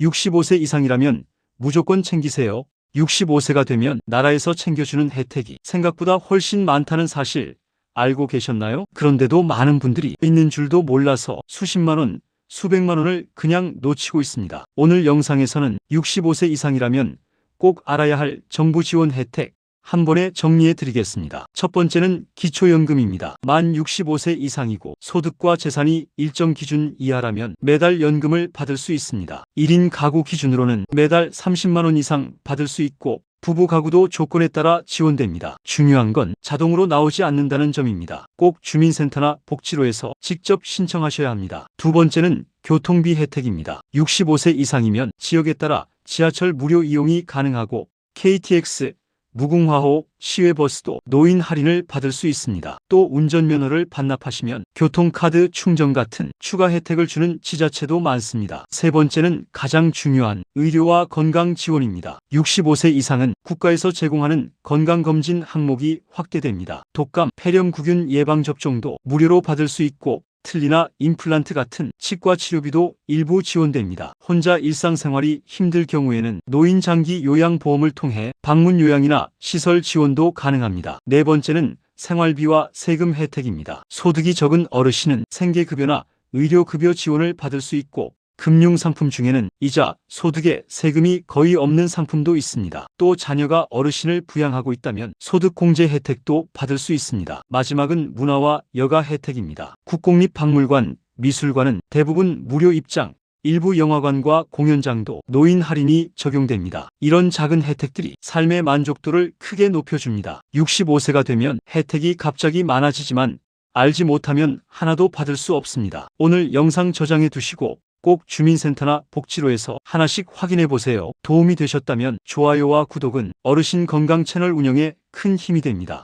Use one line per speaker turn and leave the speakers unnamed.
65세 이상이라면 무조건 챙기세요. 65세가 되면 나라에서 챙겨주는 혜택이 생각보다 훨씬 많다는 사실 알고 계셨나요? 그런데도 많은 분들이 있는 줄도 몰라서 수십만 원, 수백만 원을 그냥 놓치고 있습니다. 오늘 영상에서는 65세 이상이라면 꼭 알아야 할 정부 지원 혜택 한 번에 정리해 드리겠습니다. 첫 번째는 기초연금입니다. 만 65세 이상이고 소득과 재산이 일정 기준 이하라면 매달 연금을 받을 수 있습니다. 1인 가구 기준으로는 매달 30만 원 이상 받을 수 있고 부부 가구도 조건에 따라 지원됩니다. 중요한 건 자동으로 나오지 않는다는 점입니다. 꼭 주민센터나 복지로에서 직접 신청하셔야 합니다. 두 번째는 교통비 혜택입니다. 65세 이상이면 지역에 따라 지하철 무료 이용이 가능하고 KTX, 무궁화호, 시외버스도 노인 할인을 받을 수 있습니다. 또 운전면허를 반납하시면 교통카드 충전 같은 추가 혜택을 주는 지자체도 많습니다. 세 번째는 가장 중요한 의료와 건강 지원입니다. 65세 이상은 국가에서 제공하는 건강검진 항목이 확대됩니다. 독감, 폐렴구균 예방접종도 무료로 받을 수 있고 틀니나 임플란트 같은 치과 치료비도 일부 지원됩니다. 혼자 일상생활이 힘들 경우에는 노인 장기 요양보험을 통해 방문 요양이나 시설 지원도 가능합니다. 네 번째는 생활비와 세금 혜택입니다. 소득이 적은 어르신은 생계급여나 의료급여 지원을 받을 수 있고 금융상품 중에는 이자, 소득에 세금이 거의 없는 상품도 있습니다. 또 자녀가 어르신을 부양하고 있다면 소득공제 혜택도 받을 수 있습니다. 마지막은 문화와 여가 혜택입니다. 국공립박물관, 미술관은 대부분 무료 입장, 일부 영화관과 공연장도 노인 할인이 적용됩니다. 이런 작은 혜택들이 삶의 만족도를 크게 높여줍니다. 65세가 되면 혜택이 갑자기 많아지지만 알지 못하면 하나도 받을 수 없습니다. 오늘 영상 저장해 두시고 꼭 주민센터나 복지로에서 하나씩 확인해 보세요. 도움이 되셨다면 좋아요와 구독은 어르신 건강 채널 운영에 큰 힘이 됩니다.